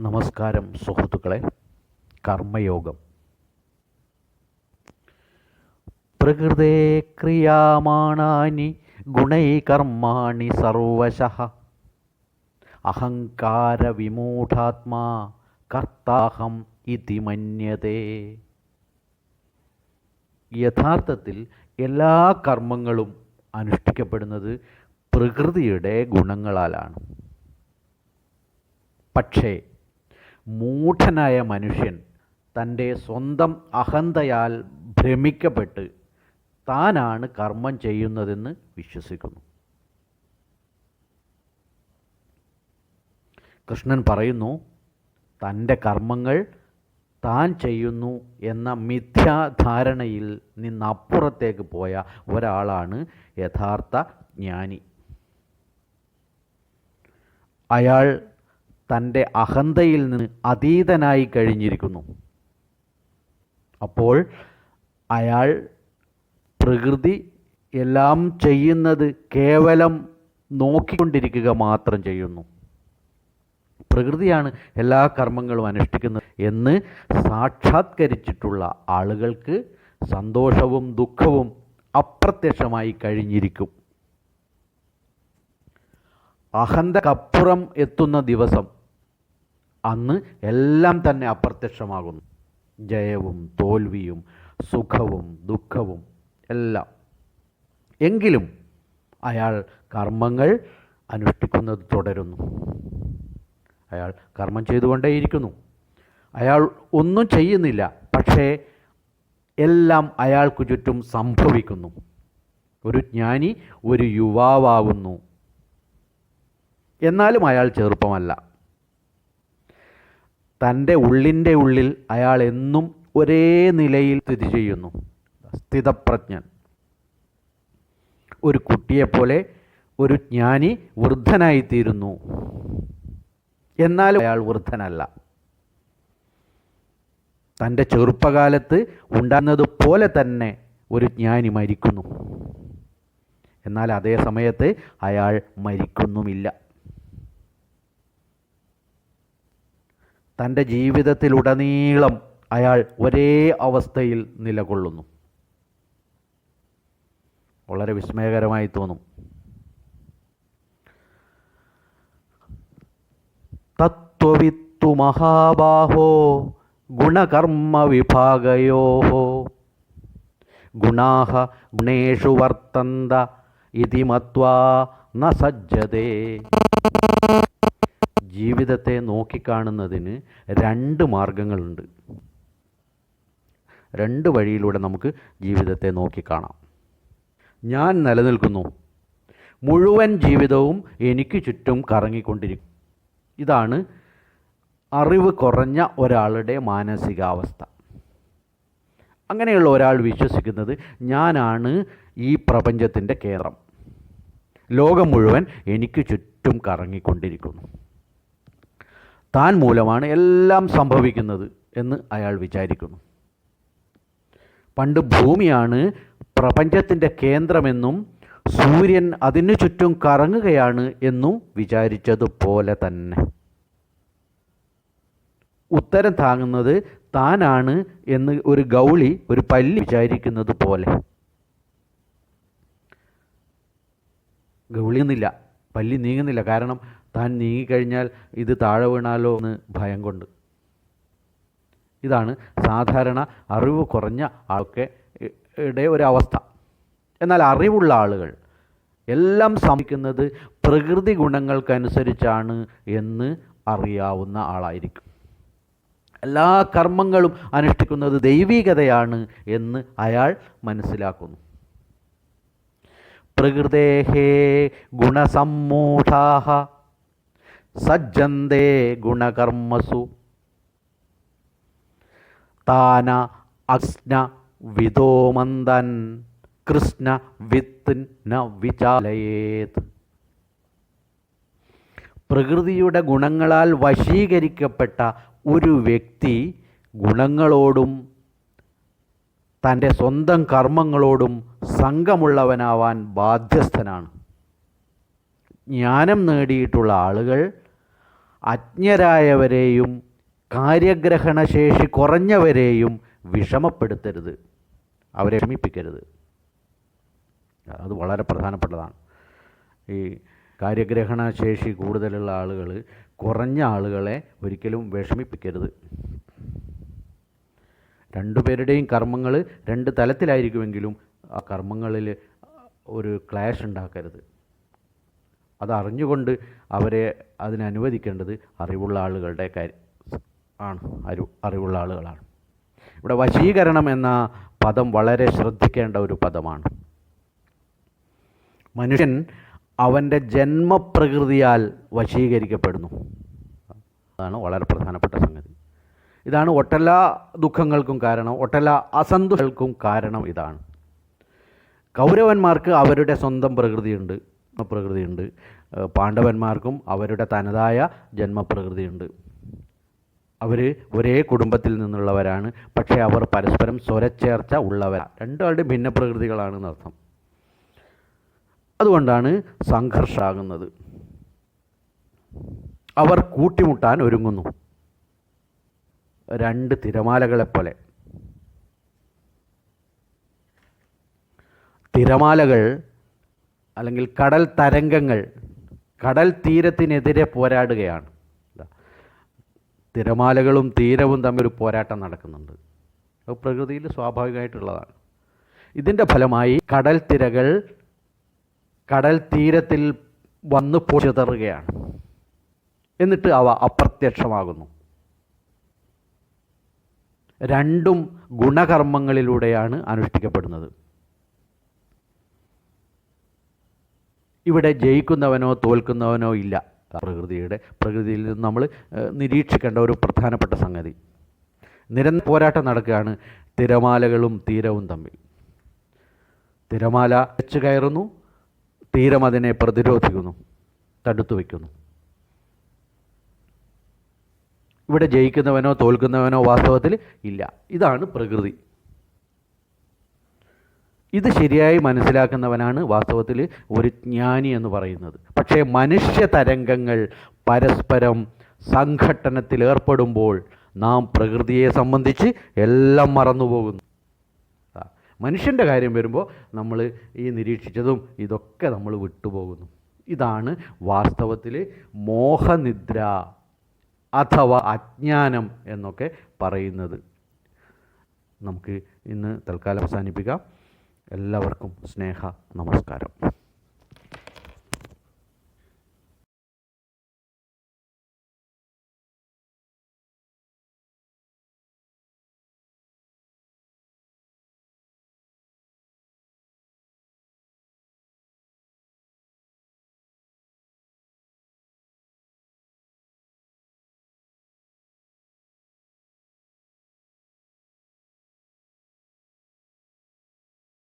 നമസ്കാരം സുഹൃത്തുക്കളെ. കർമ്മയോഗം. പ്രകൃതേ ക്രിയാമാണാനി ഗുണൈകർമാണി സർവശഃ. അഹങ്കാരവിമൂഢാത്മാ കർത്താഹം ഇതി മന്യതേ. യഥാർത്ഥത്തിൽ എല്ലാ കർമ്മങ്ങളും അനുഷ്ഠിക്കപ്പെടുന്നത് പ്രകൃതിയുടെ ഗുണങ്ങളാലാണ്. പക്ഷേ മൂഢനായ മനുഷ്യൻ തന്റെ സ്വന്തം അഹന്തയാൽ ഭ്രമിക്കപ്പെട്ട് താനാണ് കർമ്മം ചെയ്യുന്നതെന്ന് വിശ്വസിക്കുന്നു. കൃഷ്ണൻ പറയുന്നു തന്റെ കർമ്മങ്ങൾ താൻ ചെയ്യുന്നു എന്ന മിഥ്യാധാരണയിൽ നിന്നപ്പുറത്തേക്ക് പോയ ഒരാളാണ് യഥാർത്ഥ ജ്ഞാനി. അയാൾ തന്റെ അഹന്തയിൽ നിന്ന് അതീതനായി കഴിഞ്ഞിരിക്കുന്നു. അപ്പോൾ അയാൾ പ്രകൃതി എല്ലാം ചെയ്യുന്നത് കേവലം നോക്കിക്കൊണ്ടിരിക്കുക മാത്രം ചെയ്യുന്നു. പ്രകൃതിയാണ് എല്ലാ കർമ്മങ്ങളും അനുഷ്ഠിക്കുന്നത് എന്ന് സാക്ഷാത്കരിച്ചിട്ടുള്ള ആളുകൾക്ക് സന്തോഷവും ദുഃഖവും അപ്രത്യക്ഷമായി കഴിഞ്ഞിരിക്കും. അഹന്തക്കപ്പുറം എത്തുന്ന ദിവസം അന്ന് എല്ലാം തന്നെ അപ്രത്യക്ഷമാകുന്നു. ജയവും തോൽവിയും സുഖവും ദുഃഖവും എല്ലാം. എങ്കിലും അയാൾ കർമ്മങ്ങൾ അനുഷ്ഠിക്കുന്നത് തുടരുന്നു. അയാൾ കർമ്മം ചെയ്തുകൊണ്ടേയിരിക്കുന്നു. അയാൾ ഒന്നും ചെയ്യുന്നില്ല പക്ഷേ എല്ലാം അയാൾക്ക് ചുറ്റും സംഭവിക്കുന്നു. ഒരു ജ്ഞാനി ഒരു യുവാവാകുന്നു എന്നാലും അയാൾ ചെറുപ്പമല്ല. തന്റെ ഉള്ളിന്റെ ഉള്ളിൽ അയാൾ എന്നും ഒരേ നിലയിൽ സ്ഥിതി ചെയ്യുന്നു. സ്ഥിതപ്രജ്ഞൻ. ഒരു കുട്ടിയെപ്പോലെ ഒരു ജ്ഞാനി വൃദ്ധനായിത്തീരുന്നു. എന്നാൽ അയാൾ വൃദ്ധനല്ല. തന്റെ ചെറുപ്പകാലത്ത് ഉണ്ടാകുന്നതുപോലെ തന്നെ ഒരു ജ്ഞാനി മരിക്കുന്നു. എന്നാൽ അതേ സമയത്ത് അയാൾ മരിക്കുന്നുമില്ല. തന്റെ ജീവിതത്തിലുടനീളം അയാൾ ഒരേ അവസ്ഥയിൽ നിലകൊള്ളുന്നു. വളരെ വിസ്മയകരമായി തോന്നും. തത്വവിത്തു മഹാബാഹോ ഗുണകർമ്മ വിഭാഗയോ ഗുണാഹ ഗുണേഷു വർത്തന്ത ഇതി മത്വാ ന സജ്ജതേ. ജീവിതത്തെ നോക്കിക്കാണുന്നതിന് രണ്ട് മാർഗങ്ങളുണ്ട്. രണ്ട് വഴിയിലൂടെ നമുക്ക് ജീവിതത്തെ നോക്കിക്കാണാം. ഞാൻ നിലനിൽക്കുന്നു. മുഴുവൻ ജീവിതവും എനിക്ക് ചുറ്റും കറങ്ങിക്കൊണ്ടിരിക്കും. ഇതാണ് അറിവ് കുറഞ്ഞ ഒരാളുടെ മാനസികാവസ്ഥ. അങ്ങനെയുള്ള ഒരാൾ വിശ്വസിക്കുന്നത് ഞാനാണ് ഈ പ്രപഞ്ചത്തിന്റെ കേന്ദ്രം. ലോകം മുഴുവൻ എനിക്ക് ചുറ്റും കറങ്ങിക്കൊണ്ടിരിക്കുന്നു. താൻ മൂലമാണ് എല്ലാം സംഭവിക്കുന്നത് എന്ന് അയാൾ വിചാരിക്കുന്നു. പണ്ട് ഭൂമിയാണ് പ്രപഞ്ചത്തിന്റെ കേന്ദ്രമെന്നും സൂര്യൻ അതിനു ചുറ്റും കറങ്ങുകയാണ് എന്നും വിചാരിച്ചതുപോലെ തന്നെ. ഉത്തരം താങ്ങുന്നത് താനാണ് എന്ന് ഒരു ഗൗളി ഒരു പല്ലി വിചാരിക്കുന്നത് പോലെ. ഗൗളിയൊന്നുമില്ല പല്ലി നീങ്ങുന്നില്ല. കാരണം താൻ നീങ്ങിക്കഴിഞ്ഞാൽ ഇത് താഴെ വീണാലോ എന്ന് ഭയം കൊണ്ട്. ഇതാണ് സാധാരണ അറിവ് കുറഞ്ഞ ആൾക്ക് യുടെ ഒരവസ്ഥ എന്നാൽ അറിവുള്ള ആളുകൾ എല്ലാം സംഭവിക്കുന്നത് പ്രകൃതി ഗുണങ്ങൾക്കനുസരിച്ചാണ് എന്ന് അറിയാവുന്ന ആളായിരിക്കും. എല്ലാ കർമ്മങ്ങളും അനുഷ്ഠിക്കുന്നത് ദൈവികതയാണ് എന്ന് അയാൾ മനസ്സിലാക്കുന്നു. പ്രകൃതേഹേ ഗുണസമ്മൂഢാഹ സജ്ജന്തേ ഗുണകർമ്മസു. താന അസ്ന വിതോമന്ദൻ കൃഷ്ണ വിത്ത് ന വിചാലയേത്. പ്രകൃതിയുടെ ഗുണങ്ങളാൽ വശീകരിക്കപ്പെട്ട ഒരു വ്യക്തി ഗുണങ്ങളോടും തന്റെ സ്വന്തം കർമ്മങ്ങളോടും സംഘമുള്ളവനാവാൻ ബാധ്യസ്ഥനാണ്. ജ്ഞാനം നേടിയിട്ടുള്ള ആളുകൾ അജ്ഞരായവരെയും കാര്യഗ്രഹണശേഷി കുറഞ്ഞവരെയും വിഷമപ്പെടുത്തരുത്. അവരെ ക്ഷമിപ്പിക്കരുത് അത് വളരെ പ്രധാനപ്പെട്ടതാണ്. ഈ കാര്യഗ്രഹണശേഷി കൂടുതലുള്ള ആളുകൾ കുറഞ്ഞ ആളുകളെ ഒരിക്കലും വിഷമിപ്പിക്കരുത്. രണ്ടുപേരുടെയും കർമ്മങ്ങൾ രണ്ട് തലത്തിലായിരിക്കുമെങ്കിലും ആ കർമ്മങ്ങളിൽ ഒരു ക്ലാഷ് ഉണ്ടാക്കരുത്. അത് അറിഞ്ഞുകൊണ്ട് അവരെ അതിനനുവദിക്കേണ്ടത് അറിവുള്ള ആളുകളുടെ കാര്യം ആണ്. അരു അറിവുള്ള ആളുകളാണ്. ഇവിടെ വശീകരണം എന്ന പദം വളരെ ശ്രദ്ധിക്കേണ്ട ഒരു പദമാണ്. മനുഷ്യൻ അവന്റെ ജന്മപ്രകൃതിയാൽ വശീകരിക്കപ്പെടുന്നു. അതാണ് വളരെ പ്രധാനപ്പെട്ട സംഗതി. ഇതാണ് ഒട്ടെല്ലാ ദുഃഖങ്ങൾക്കും കാരണം ഒട്ടെല്ലാ അസന്തുകൾക്കും കാരണം ഇതാണ്. കൗരവന്മാർക്ക് അവരുടെ സ്വന്തം പ്രകൃതിയുണ്ട്. പ്രകൃതിയുണ്ട് ഏഹ് പാണ്ഡവന്മാർക്കും അവരുടെ തനതായ ജന്മപ്രകൃതിയുണ്ട്. അവർ ഒരേ കുടുംബത്തിൽ നിന്നുള്ളവരാണ്. പക്ഷേ അവർ പരസ്പരം സ്വരച്ചേർച്ച ഉള്ളവരാണ് രണ്ടാളുടെ ഭിന്നപ്രകൃതികളാണെന്ന് അർത്ഥം അതുകൊണ്ടാണ് സംഘർഷമാകുന്നത്. അവർ കൂട്ടിമുട്ടാൻ ഒരുങ്ങുന്നു. രണ്ട് തിരമാലകളെപ്പോലെ. തിരമാലകൾ അല്ലെങ്കിൽ കടൽ തരംഗങ്ങൾ കടൽ തീരത്തിനെതിരെ പോരാടുകയാണ്. തിരമാലകളും തീരവും തമ്മിൽ ഒരു പോരാട്ടം നടക്കുന്നുണ്ട്. അത് പ്രകൃതിയിൽ സ്വാഭാവികമായിട്ടുള്ളതാണ്. ഇതിന്റെ ഫലമായി കടൽ തിരകൾ കടൽ തീരത്തിൽ വന്ന് പൊച്ചിതറുകയാണ് എന്നിട്ട് അവ അപ്രത്യക്ഷമാകുന്നു. രണ്ടും ഗുണകർമ്മങ്ങളിലൂടെയാണ് അനുഷ്ഠിക്കപ്പെടുന്നത്. ഇവിടെ ജയിക്കുന്നവനോ തോൽക്കുന്നവനോ ഇല്ല. പ്രകൃതിയുടെ പ്രകൃതിയിൽ നിന്ന് നമ്മൾ നിരീക്ഷിക്കേണ്ട ഒരു പ്രധാനപ്പെട്ട സംഗതി. നിരന്തര പോരാട്ടം നടക്കുകയാണ് തിരമാലകളും തീരവും തമ്മിൽ. തിരമാല വെച്ച് കയറുന്നു തീരം അതിനെ പ്രതിരോധിക്കുന്നു തടുത്തു വയ്ക്കുന്നു. ഇവിടെ ജയിക്കുന്നവനോ തോൽക്കുന്നവനോ വാസ്തവത്തിൽ ഇല്ല. ഇതാണ് പ്രകൃതി. ഇത് ശരിയായി മനസ്സിലാക്കുന്നവനാണ് വാസ്തവത്തിൽ ഒരു ജ്ഞാനി എന്ന് പറയുന്നത്. പക്ഷേ മനുഷ്യ തരംഗങ്ങൾ പരസ്പരം സംഘട്ടനത്തിൽ ഏർപ്പെടുമ്പോൾ നാം പ്രകൃതിയെ സംബന്ധിച്ച് എല്ലാം മറന്നുപോകുന്നു മനുഷ്യന്റെ കാര്യം വരുമ്പോൾ നമ്മൾ ഈ നിരീക്ഷിച്ചതും ഇതൊക്കെ നമ്മൾ വിട്ടുപോകുന്നു. ഇതാണ് വാസ്തവത്തിൽ മോഹനിദ്ര അഥവാ അജ്ഞാനം എന്നൊക്കെ പറയുന്നത്. നമുക്ക് ഇന്ന് തൽക്കാലം അവസാനിപ്പിക്കാം. എല്ലാവർക്കും സ്നേഹ നമസ്കാരം.